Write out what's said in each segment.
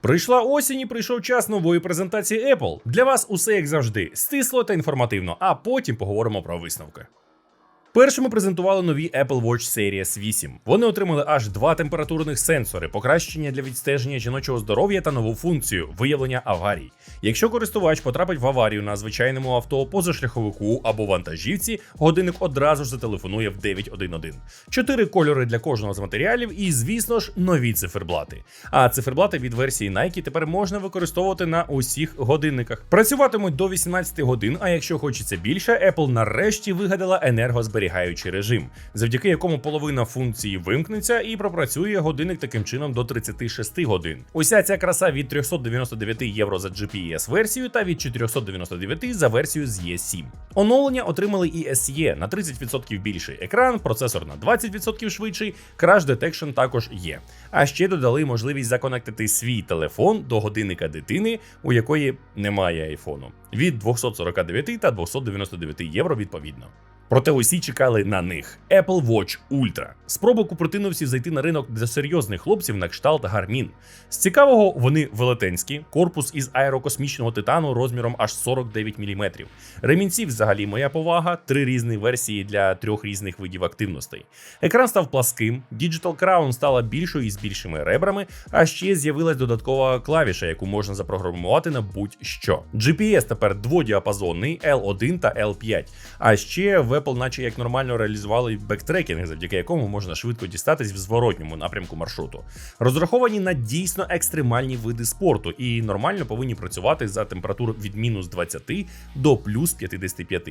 Прийшла осінь і прийшов час нової презентації Apple. Для вас усе як завжди, стисло та інформативно, а потім поговоримо про висновки. Першими презентували нові Apple Watch Series 8. Вони отримали аж два температурних сенсори, покращення для відстеження жіночого здоров'я та нову функцію виявлення аварій. Якщо користувач потрапить в аварію на звичайному авто, позашляховику або вантажівці, годинник одразу ж зателефонує в 911. Чотири кольори для кожного з матеріалів, і, звісно ж, нові циферблати. А циферблати від версії Nike тепер можна використовувати на усіх годинниках. Працюватимуть до 18 годин. А якщо хочеться більше, Apple нарешті вигадала енергозберігання зберігаючий режим, завдяки якому половина функції вимкнеться і пропрацює годинник таким чином до 36 годин. Уся ця краса від 399 євро за GPS версію та від 499 за версію з E7. Оновлення отримали і SE на 30% більший екран, процесор на 20% швидший, Crash Detection також є. А ще додали можливість законектити свій телефон до годинника дитини, у якої немає айфону, від 249 та 299 євро відповідно. Проте усі чекали на них. Apple Watch Ultra. Спроба купритиновців зайти на ринок для серйозних хлопців на кшталт Garmin. З цікавого, вони велетенські, корпус із аерокосмічного титану розміром аж 49 мм. Ремінці, взагалі, моя повага, три різні версії для трьох різних видів активностей. Екран став пласким, Digital Crown стала більшою і з більшими ребрами, а ще з'явилась додаткова клавіша, яку можна запрограмувати на будь-що. GPS тепер дводіапазонний L1 та L5. А ще в Apple наче як нормально реалізували бектрекінг, завдяки якому можна швидко дістатись в зворотньому напрямку маршруту. Розраховані на дійсно екстремальні види спорту і нормально повинні працювати за температур від мінус 20 до плюс 55.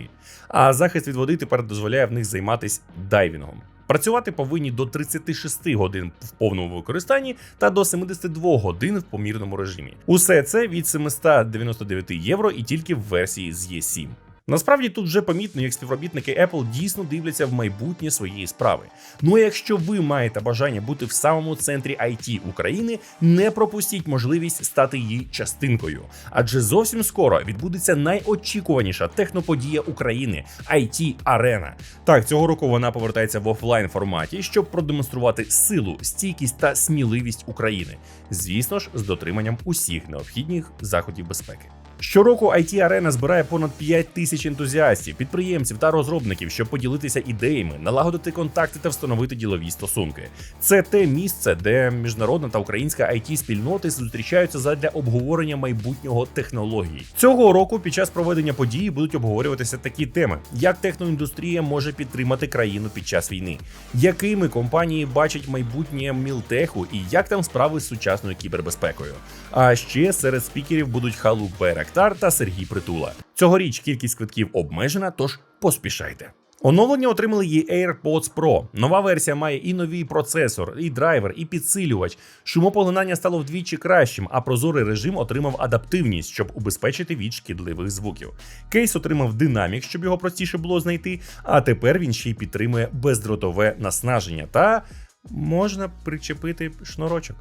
А захист від води тепер дозволяє в них займатися дайвінгом. Працювати повинні до 36 годин в повному використанні та до 72 годин в помірному режимі. Усе це від 799 євро і тільки в версії з E7. Насправді тут вже помітно, як співробітники Apple дійсно дивляться в майбутнє своєї справи. Ну а якщо ви маєте бажання бути в самому центрі IT України, не пропустіть можливість стати її частинкою. Адже зовсім скоро відбудеться найочікуваніша техноподія України IT Арена. Так, цього року вона повертається в офлайн форматі, щоб продемонструвати силу, стійкість та сміливість України. Звісно ж, з дотриманням усіх необхідних заходів безпеки. Щороку it Arena збирає понад 5 тисяч ентузіастів, підприємців та розробників, щоб поділитися ідеями, налагодити контакти та встановити ділові стосунки. Це те місце, де міжнародна та українська it спільноти зустрічаються задля обговорення майбутнього технологій. Цього року під час проведення події будуть обговорюватися такі теми: як техноіндустрія може підтримати країну під час війни, якими компанії бачать майбутнє мілтеху і як там справи з сучасною кібербезпекою. А ще серед спікерів будуть Халук Берек. Бектар та Сергій Притула. Цьогоріч кількість квитків обмежена, тож поспішайте. Оновлення отримали і AirPods Pro. Нова версія має і новий процесор, і драйвер, і підсилювач. Шумопоглинання стало вдвічі кращим, а прозорий режим отримав адаптивність, щоб убезпечити від шкідливих звуків. Кейс отримав динамік, щоб його простіше було знайти. А тепер він ще й підтримує бездротове наснаження та можна причепити шнурочок.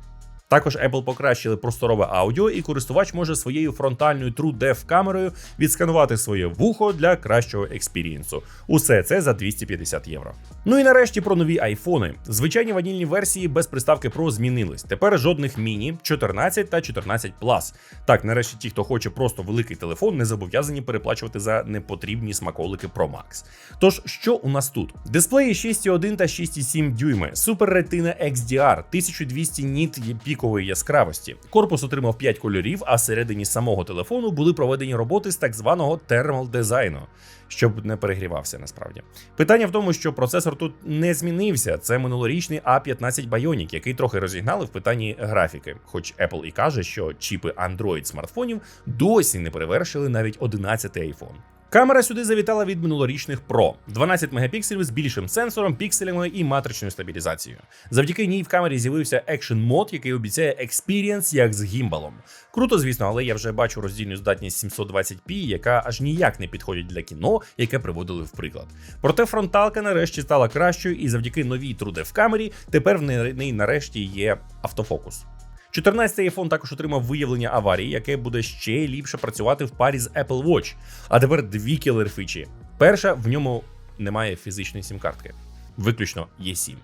Також Apple покращили просторове аудіо, і користувач може своєю фронтальною TrueDepth камерою відсканувати своє вухо для кращого експірієнсу. Усе це за 250 євро. Ну і нарешті про нові айфони. Звичайні ванільні версії без приставки Pro змінились. Тепер жодних міні 14 та 14 Plus. Так, нарешті ті, хто хоче просто великий телефон, не зобов'язані переплачувати за непотрібні смаколики Pro Max. Тож, що у нас тут? Дисплеї 6,1 та 6,7 дюйми, Super Retina XDR, 1200 ніт пікової яскравості. Корпус отримав 5 кольорів, а всередині самого телефону були проведені роботи з так званого thermal дизайну, щоб не перегрівався насправді. Питання в тому, що процесор тут не змінився. Це минулорічний A15 Bionic, який трохи розігнали в питанні графіки. Хоч Apple і каже, що чіпи Android смартфонів досі не перевершили навіть 11 iPhone. Камера сюди завітала від минулорічних Pro. 12 мегапікселів з більшим сенсором, пікселями і матричною стабілізацією. Завдяки ній в камері з'явився Action мод, який обіцяє експірієнс як з гімбалом. Круто, звісно, але я вже бачу роздільну здатність 720p, яка аж ніяк не підходить для кіно, яке приводили в приклад. Проте фронталка нарешті стала кращою, і завдяки новій труде в камері тепер в неї нарешті є автофокус. 14-й iPhone також отримав виявлення аварії, яке буде ще ліпше працювати в парі з Apple Watch. А тепер дві кілер фічі. Перша в ньому немає фізичної сім-картки, виключно є 7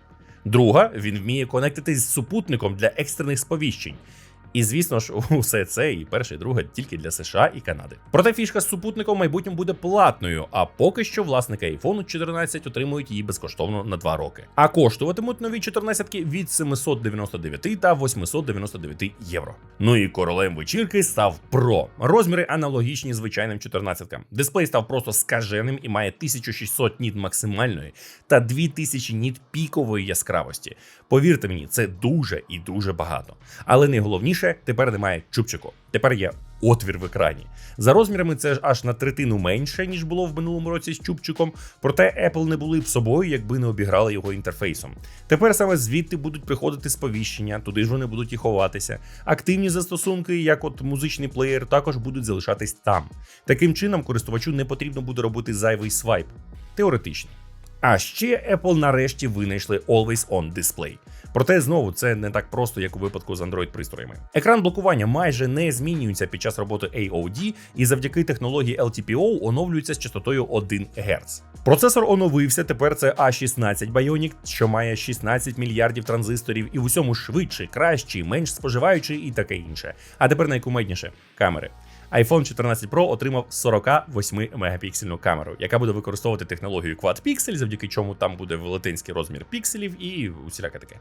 Друга, він вміє конектитись з супутником для екстрених сповіщень. І звісно ж, усе це і перше, і друге тільки для США і Канади. Проте фішка з супутником в майбутньому буде платною, а поки що власники iPhone 14 отримують її безкоштовно на 2 роки. А коштуватимуть нові 14 від 799 та 899 євро. Ну і королем вечірки став Pro. Розміри аналогічні звичайним 14 Дисплей став просто скаженим і має 1600 ніт максимальної та 2000 ніт пікової яскравості. Повірте мені, це дуже і дуже багато. Але найголовніше, тепер немає чубчику. Тепер є отвір в екрані. За розмірами це аж на третину менше, ніж було в минулому році з чубчиком. Проте Apple не були б собою, якби не обіграли його інтерфейсом. Тепер саме звідти будуть приходити сповіщення, туди ж вони будуть і ховатися. Активні застосунки, як от музичний плеєр, також будуть залишатись там. Таким чином, користувачу не потрібно буде робити зайвий свайп. Теоретично. А ще Apple нарешті винайшли Always On Display. Проте знову це не так просто, як у випадку з Android пристроями. Екран блокування майже не змінюється під час роботи AOD, і завдяки технології LTPO оновлюється з частотою 1 Гц. Процесор оновився. Тепер це A16 Bionic, що має 16 мільярдів транзисторів і в усьому швидший, кращий, менш споживаючий і таке інше. А тепер найкумедніше камери iPhone 14 Pro отримав 48 мегапіксельну камеру, яка буде використовувати технологію Quad Pixel, завдяки чому там буде велетенський розмір пікселів і усіляке таке.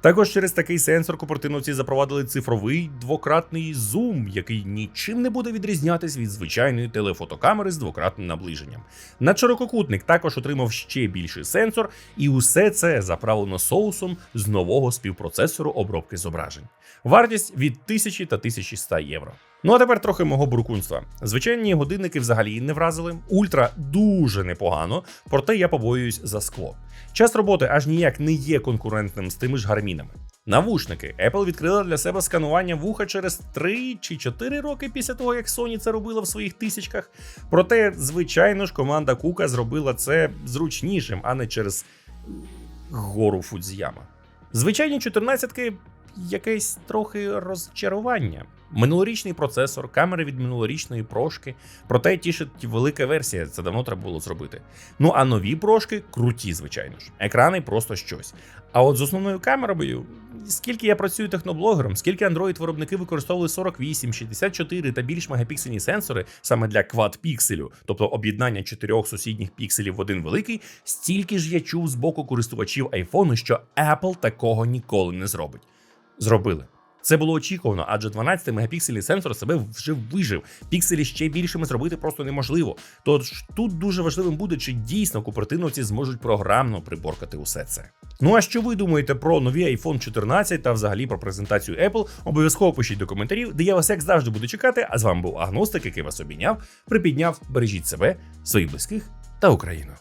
Також через такий сенсор купертиновці запровадили цифровий двократний зум, який нічим не буде відрізнятись від звичайної телефотокамери з двократним наближенням. Надширококутник також отримав ще більший сенсор, і усе це заправлено соусом з нового співпроцесору обробки зображень. Вартість від 1000 та 1100 євро. Ну а тепер трохи мого буркунства. Звичайні годинники взагалі не вразили. Ультра дуже непогано, проте я побоююсь за скло. Час роботи аж ніяк не є конкурентним з тими ж гармінами. Навушники Apple відкрила для себе сканування вуха через 3 чи 4 роки після того, як Sony це робила в своїх тисячках. Проте, звичайно ж, команда Кука зробила це зручнішим, а не через гору Фудзіяма. Звичайні 14-ки якесь трохи розчарування. Минулорічний процесор, камери від минулорічної прошки, проте тішить велика версія, це давно треба було зробити. Ну а нові прошки круті, звичайно ж. Екрани просто щось. А от з основною камерою, скільки я працюю техноблогером, скільки Android-виробники використовували 48, 64 та більш мегапіксельні сенсори саме для квад-пікселю, тобто об'єднання чотирьох сусідніх пікселів в один великий, стільки ж я чув з боку користувачів iPhone, що Apple такого ніколи не зробить. Зробили. Це було очікувано, адже 12 мегапіксельний сенсор себе вже вижив. Пікселі ще більшими зробити просто неможливо. Тож тут дуже важливим буде, чи дійсно купертиновці зможуть програмно приборкати усе це. Ну а що ви думаєте про нові iPhone 14 та взагалі про презентацію Apple? Обов'язково пишіть до коментарів, де я вас як завжди буду чекати. А з вами був Агностик, який вас обійняв, припідняв, бережіть себе, своїх близьких та Україну.